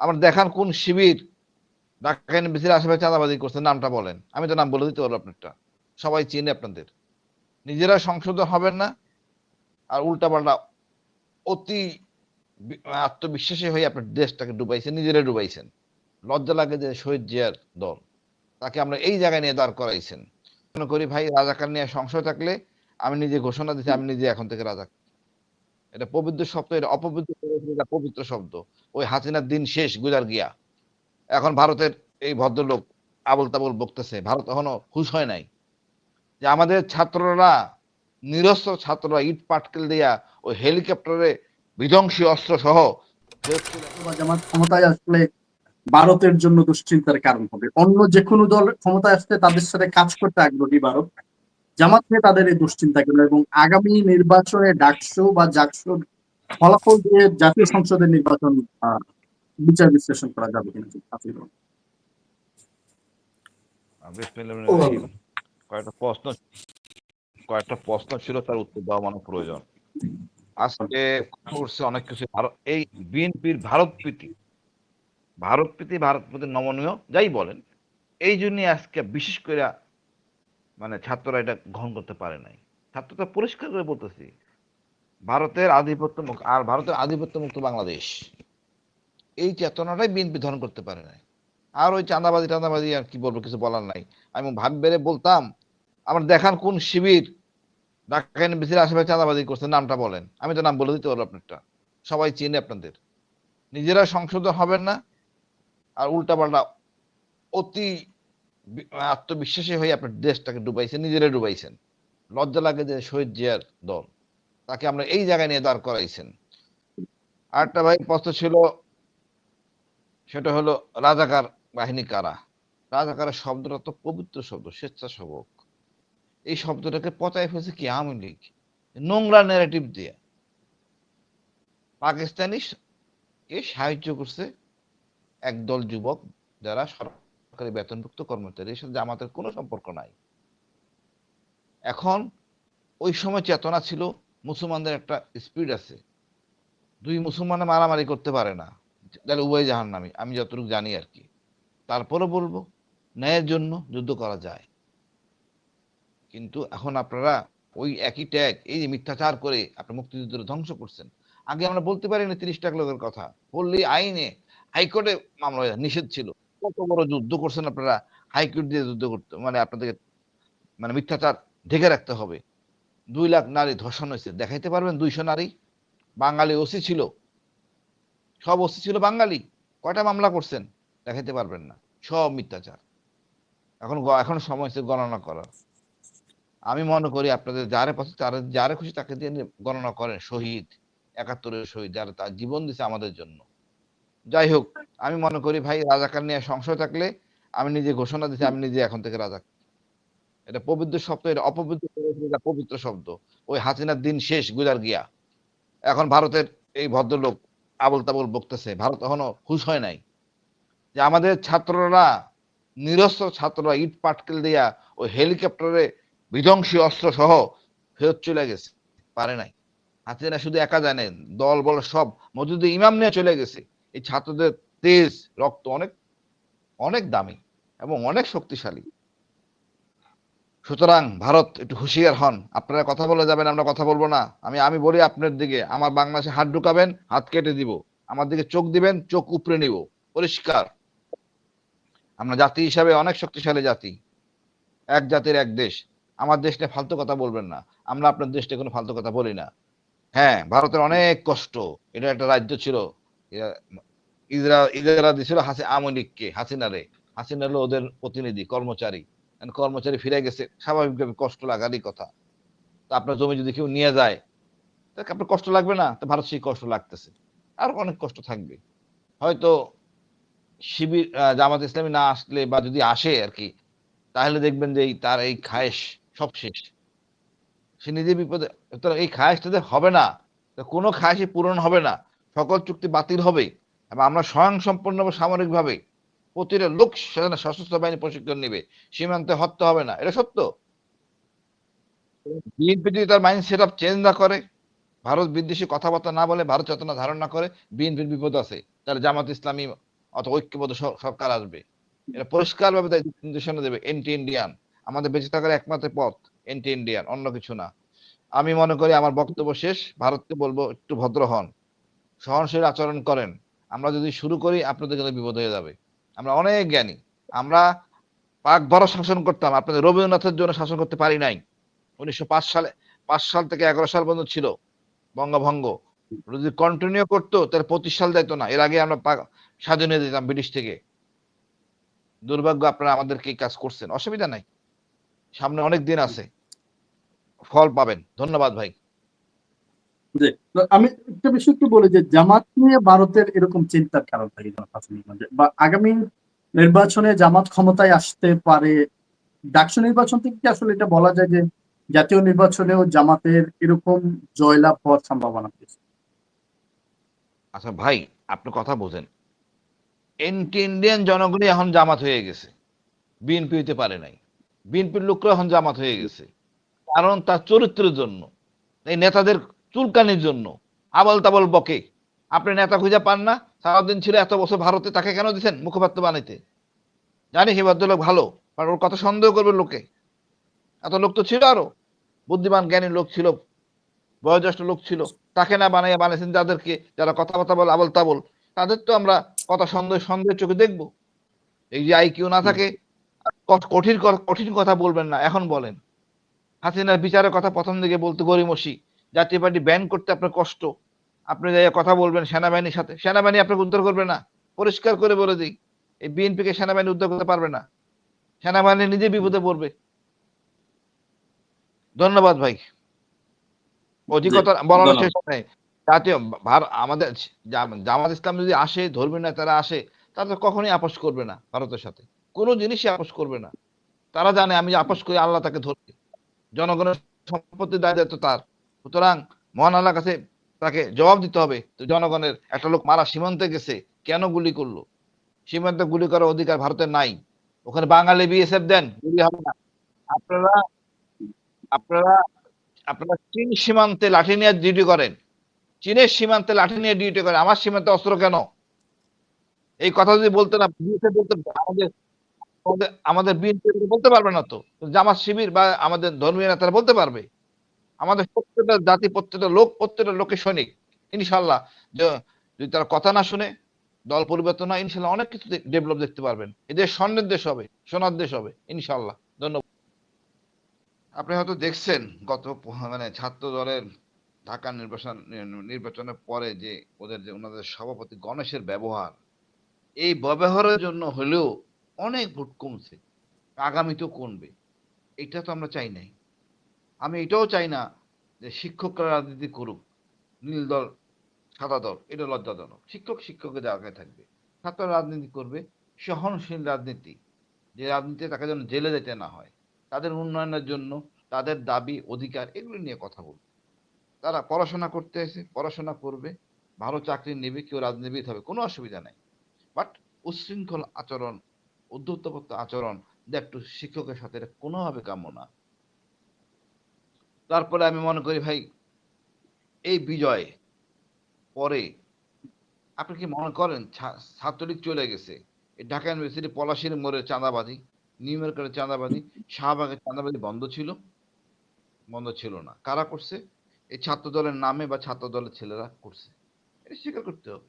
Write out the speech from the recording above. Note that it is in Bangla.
আমার দেখান কোন শিবির ঢাকা ইউনিভার্সিটির আশেপাশে চাঁদাবাজি করছে, নামটা বলেন। আমি তো নাম বলে দিতে পারব আপনারটা। সবাই চিনে আপনাদের। নিজেরা সংশোধন হবেন না, আর উল্টাপাল্টা অতি আত্মবিশ্বাসী হয়ে আপনার দেশটাকে ডুবাইছেন, নিজেরা ডুবাইছেন। লজ্জা লাগে যে শহীদ জিয়ার দল, তাকে আমরা এই জায়গায় নিয়ে দাঁড় করাইছেন। মনে করি, ভাই, রাজাকার নিয়ে সংশয় থাকলে আমি নিজে ঘোষণা দিচ্ছি আমি নিজে এখন থেকে রাজা এটা পবিত্র শব্দ, এটা অপবিত্র পবিত্র শব্দ। ওই হাসিনার দিন শেষ, গুজার গিয়া। এখন ভারতের এই ভদ্রলোক আবল তাবল বকতেছে। ভারত এখনও খুশ হয় নাই। যে আমাদের ছাত্ররা, নিরস্ত্র ছাত্ররা ইট পাটকেল দিয়া ওই হেলিকপ্টারে বিধ্বংসী অস্ত্র সহ ক্ষমতায় আসলে ভারতের জন্য দুশ্চিন্তার কারণ হবে। অন্য যে কোনো দল ক্ষমতায় আসলে তাদের সাথে কাজ করতে আগ্রহী ভারত। জামাত নিয়ে তাদের এই দুশ্চিন্তা কেন এবং আগামী নির্বাচনে ডাকসু বা জাকসুর ফলাফল দিয়ে জাতীয় সংসদের নির্বাচন বিচার বিশ্লেষণ করা যাবে কিনা। কয়েকটা প্রশ্ন কয়েকটা প্রশ্ন ছিল তার উত্তর দেওয়া মানে প্রয়োজন। আজকে করছে অনেক কিছু। ভারত এই বিএনপির ভারত প্রীতি ভারত প্রীতি ভারত প্রীতি নমনীয় যাই বলেন এই জন্যই আজকে বিশেষ করে মানে ছাত্ররা এটা গ্রহণ করতে পারে নাই। ছাত্ররা পরিষ্কার করে বলতেছি, ভারতের আধিপত্য আর ভারতের আধিপত্য মুক্ত বাংলাদেশ। এই চেতনাটাই বিএনপি ধারণ করতে পারে নাই। আর ওই চাঁদাবাজি টাঁদাবাজি আর কি বলব, কিছু বলার নাই। আমি ভাব বেড়ে বলতাম, আমার দেখান কোন শিবির ঢাকা ইউনিভার্সিটির আশেপাশে চাঁদাবাজি করছে, নামটা বলেন। আমি তো নাম বলে দিতে পারব আপনারটা। সবাই চিনে আপনাদের। নিজেরা সংশোধন হবেন না, আর উল্টাপাল্টা অতি আত্মবিশ্বাসী হয়ে আপনার দেশটাকে ডুবাইছেন, নিজেরা ডুবাইছেন। লজ্জা লাগে যে শহীদ জিয়ার দল, তাকে আমরা এই জায়গায় নিয়ে দাঁড় করাইছেন। আরেকটা ভাই প্রশ্ন ছিল, সেটা হলো, রাজাকার বাহিনী কারা? রাজাকারের শব্দটা তো পবিত্র শব্দ, স্বেচ্ছাসেবক। এই শব্দটাকে পচায় ফেলছে কি আওয়ামী লীগ? নোংরা ন্যারেটিভ দিয়ে। পাকিস্তানি কে সাহায্য করছে একদল যুবক যারা সরকারি বেতনভুক্ত কর্মচারী এর সাথে জামাতের কোনো সম্পর্ক নাই। এখন ওই সময় চেতনা ছিল, মুসলমানদের একটা স্পিড আছে। দুই মুসলমানে মারামারি করতে পারে না। তাহলে উভয় জাহান নামি আমি যতটুকু জানি আর কি। তারপরে বলব, ন্যায়ের জন্য যুদ্ধ করা যায়। কিন্তু এখন আপনারা ওই একই ট্যাগ, এই যে মিথ্যাচার করে আপনার মুক্তিযুদ্ধের ধ্বংস করছেন। আগে আমরা বলতে পারি না তিরিশ টাকা লোকের কথা। বললেই আইনে, হাইকোর্টে মামলা নিষেধ ছিল। কত বড় যুদ্ধ করছেন আপনারা? হাইকোর্ট দিয়ে যুদ্ধ করতে মানে আপনাদেরকে মানে মিথ্যাচার ঢেকে রাখতে হবে। দুই লাখ নারী ধর্ষণ হয়েছে। দেখাইতে পারবেন দুইশো নারী? বাঙালি ওসি ছিল। সব ওসি ছিল বাঙালি। কয়টা মামলা করছেন? দেখাইতে পারবেন না। সব মিথ্যাচার। এখন এখন সময় হচ্ছে গণনা করার। আমি মনে করি আপনাদের যারে পছন্দ, তারা, যারে খুশি তাকে দিয়ে গণনা করেন। শহীদ, একাত্তরের শহীদ, যারা তার জীবন দিছে আমাদের জন্য। যাই হোক, আমি মনে করি ভাই রাজাকার নিয়ে সংশয় থাকলে আমি নিজে ঘোষণা দিচ্ছি আমি নিজে এখন থেকে রাজা। এটা পবিত্র শব্দ, এটা অপবিত্র পবিত্র শব্দ। ওই হাসিনার দিন শেষ, গুজার গিয়া। এখন ভারতের এই ভদ্রলোক আবল তাবল বকতেছে। ভারত এখনও খুশ হয় নাই। যে আমাদের ছাত্ররা, নিরস্ত্র ছাত্ররা ইট পাটকেল দিয়া ওই হেলিকপ্টারে বিধ্বংসী অস্ত্র সহ ফেরত চলে গেছে। পারে নাই। হাসিনা শুধু একা জানে দল, বল সব। মজুদ ইমাম নিয়ে চলে গেছে। এই ছাত্রদের তেজ, রক্ত অনেক অনেক দামি এবং অনেক শক্তিশালী। সুতরাং ভারত, একটু হুঁশিয়ার হন। আপনারা কথা বলে যাবেন, আমরা কথা বলব না। আমি আমি বলি আপনার দিকে, আমার বাংলাদেশে হাত ঢুকাবেন, হাত কেটে দিব। আমার দিকে চোখ দিবেন, চোখ উপরে নিব। পরিষ্কার। আমরা জাতি হিসাবে অনেক শক্তিশালী জাতি। এক জাতির এক দেশ। আমার দেশ নিয়ে ফালতু কথা বলবেন না। আমরা আপনার দেশ নিয়ে কোনো ফালতু কথা বলি না। হ্যাঁ ভারতের অনেক কষ্ট। এটা একটা রাজ্য ছিল। ইজরা দিছিল হাসি আওয়ামী লীগকে হাসিনারে। হাসিনা হলো ওদের প্রতিনিধি, কর্মচারী। কর্মচারী ফিরে গেছে, স্বাভাবিকভাবে কষ্ট লাগারই কথা। তা আপনার জমি যদি কেউ নিয়ে যায়, তাহলে আপনার কষ্ট লাগবে না? তো ভারত সেই কষ্ট লাগতেছে। আর অনেক কষ্ট থাকবে। হয়তো শিবির জামাত ইসলামী না আসলে বা যদি আসে আর কি, তাহলে দেখবেন যে এই তার এই খায়েশ সব শেষ। সে নিজে বিপদে এই খায়েশটাতে হবে না। তো কোনো খায়েশই পূরণ হবে না। সকল চুক্তি বাতিল হবে এবং আমরা স্বয়ং সম্পূর্ণ সামরিকভাবে প্রতিটা লোক সেখানে সশস্ত্র বাহিনী প্রশিক্ষণ নেবে। সীমান্তে হত্যা হবে না, এটা সত্য। বিএনপি যদি তার মাইন্ড সেট আপ চেঞ্জ না করে, ভারত বিদ্বেষী কথাবার্তা না বলে, ভারত চেতনা ধারণ না করে, বিএনপির বিপদ আছে তার জামাত ইসলামী অথবা ঐক্যবদ্ধ সরকার আসবে। এটা পরিষ্কার ভাবে তাই নির্দেশনা দেবে এন্টি ইন্ডিয়ান আমাদের বেঁচে থাকার একমাত্র পথ এন্টি ইন্ডিয়ান অন্য কিছু না। আমি মনে করি আমার বক্তব্য শেষ, ভারতকে বলব একটু ভদ্র হন। সহনশীল আচরণ করেন, আমরা যদি শুরু করি, আপনাদের কিন্তু বিপদ হয়ে যাবে। আমরা অনেক জ্ঞানী। আমরা পাক বড় শাসন করতাম, আপনাদের রবীন্দ্রনাথের জন্য শাসন করতে পারি নাই। উনিশশো পাঁচ সালে, পাঁচ সাল থেকে এগারো সাল পর্যন্ত ছিল বঙ্গভঙ্গ। যদি কন্টিনিউ করতো, তাহলে পঁচিশ সাল যাইতো না। এর আগে আমরা স্বাধীন হয়ে যেতাম ব্রিটিশ থেকে। দুর্ভাগ্য আপনারা আমাদেরকে কাজ করছেন। অসুবিধা নাই। সামনে অনেক দিন আছে। ফল পাবেন। ধন্যবাদ ভাই। আমি একটা বিষয় একটু বলি যে জামাত নিয়ে ভারতের এরকম চিন্তার কারণ থাকে। বা আগামী নির্বাচনে জামাত ক্ষমতায় আসতে পারে, ডাকসু নির্বাচন থেকে আসলে এটা বলা যায় যে জাতীয় নির্বাচনেও জামাতের এরকম জয়লাভ হওয়ার সম্ভাবনা? আচ্ছা ভাই, আপনি কথা বোঝেন। এন্টি ইন্ডিয়ান জনগণই এখন জামাত হয়ে গেছে। বিএনপি হইতে পারে নাই। বিএনপির লোকরা এখন জামাত হয়ে গেছে। কারণ তার চরিত্রের জন্য। এই নেতাদের চুলকানির জন্য। আবল তাবল বকে। আপনি নেতা খুঁজে পান না। সারাদিন ছিল, এত বছর ভারতে তাকে কেন দিচ্ছেন মুখপাত্র বানাইতে। জানি সে ভদ্রলোক ভালো কারণ ওর কথা সন্দেহ করবে লোকে। এত লোক তো ছিল আরও। বুদ্ধিমান, জ্ঞানী লোক ছিল। বয়োজ্যেষ্ঠ লোক ছিল। তাকে না বানাইয়া বানিয়েছেন যাদেরকে, যারা কথাবার্তা বলে আবল তাবল তাদের তো আমরা কথা সন্দেহ সন্দেহ চোখে দেখব। এই যে আইকিউ না থাকে কঠিন কঠিন কথা বলবেন না, এখন বলেন। হাসিনার বিচারের কথা প্রথম দিকে বলতে গরিমসি জাতীয় পার্টি ব্যান করতে আপনার কষ্ট। আপনি যাইয়া কথা বলবেন সেনাবাহিনীর সাথে। সেনাবাহিনী আপনাকে উদ্ধার করবে না। পরিষ্কার করে বলে দিই এই বিএনপি কে সেনাবাহিনী উদ্ধার করতে পারবে না। সেনাবাহিনী নিজে বিপদে পড়বে। ধন্যবাদ ভাই। অধিকতা বলার শেষ নেই। জাতীয় আমাদের জাম- জামাত ইসলাম যদি আসে ধর্মীয় নেতারা আসে তারা তো কখনোই আপোষ করবে না ভারতের সাথে। কোনো জিনিসই আপোষ করবে না। তারা জানে আমি আপোষ করি আল্লাহ তাকে ধরবে। জনগণের সম্পত্তির দায় দায়িত্ব তার। সুতরাং মহান আল্লাহর কাছে তাকে জবাব দিতে হবে। তো জনগণের একটা লোক মারা সীমান্তে গেছে, কেন গুলি করল? সীমান্তে গুলি করার অধিকার ভারতের নাই। ওখানে বাঙালি বিএসএফ দেন, গুলি হবে না। আপনারা আপনারা আপনারা চীন সীমান্তে লাঠি নিয়ে ডিউটি করেন। চীনের সীমান্তে লাঠি নিয়ে ডিউটি করেন, আমার সীমান্তে অস্ত্র কেন? এই কথা যদি বলতে না বিএসএফ বলতে আমাদের আমাদের বিএনপি বলতে পারবে না তো? জামাত শিবির বা আমাদের ধর্মীয় নেতারা বলতে পারবে? আমাদের প্রত্যেকটা জাতি, প্রত্যেকটা লোক, প্রত্যেকটা লোকের সৈনিক। ইনশাল্লাহ যদি তারা কথা না শুনে, দল পরিবর্তন হয় ইনশাল্লাহ অনেক কিছু ডেভেলপ দেখতে পারবেন। এদের স্বর্ণের দেশ হবে, সোনার দেশ হবে ইনশাল্লাহ ধন্যবাদ। আপনি হয়তো দেখছেন, গত মানে ছাত্র দলের ঢাকা নির্বাচন, নির্বাচনের পরে যে ওদের যে ওনাদের সভাপতি গণেশের ব্যবহার, এই ব্যবহারের জন্য হলেও অনেক ভোট কমছে, আগামীতেও কমবে। এটা তো আমরা চাই নাই। আমি এটাও চাই না যে শিক্ষকরা রাজনীতি করুক, নীল দল, সাদা দল, এটা লজ্জাজনক। শিক্ষক শিক্ষকের জায়গায় থাকবে। ছাত্র রাজনীতি করবে, সহনশীল রাজনীতি। যে রাজনীতি তাকে যেন জেলে যেতে না হয়, তাদের উন্নয়নের জন্য তাদের দাবি, অধিকার, এগুলো নিয়ে কথা বলবে। তারা পড়াশোনা করতে এসে, পড়াশোনা করবে, ভালো চাকরি নেবে, কেউ রাজনীতিবিদ হবে, কোনো অসুবিধা নাই। বাট উচ্ছৃঙ্খল আচরণ উদ্ধত্তপত্ত আচরণ যে একটু শিক্ষকের সাথে এটা কোনোভাবে কাম্য না। তারপরে আমি মনে করি, ভাই, এই বিজয় পরে আপনি কি মনে করেন ছাত্রলীগ চলে গেছে? এই ঢাকা ইউনিভার্সিটি পলাশির মোড়ের চাঁদাবাজি, নিউ ইয়র্কের চাঁদাবাজি, শাহবাগের চাঁদাবাজি বন্ধ ছিল? বন্ধ ছিল না। কারা করছে? এই ছাত্র দলের নামে বা ছাত্র দলের ছেলেরা করছে। এটা স্বীকার করতে হবে।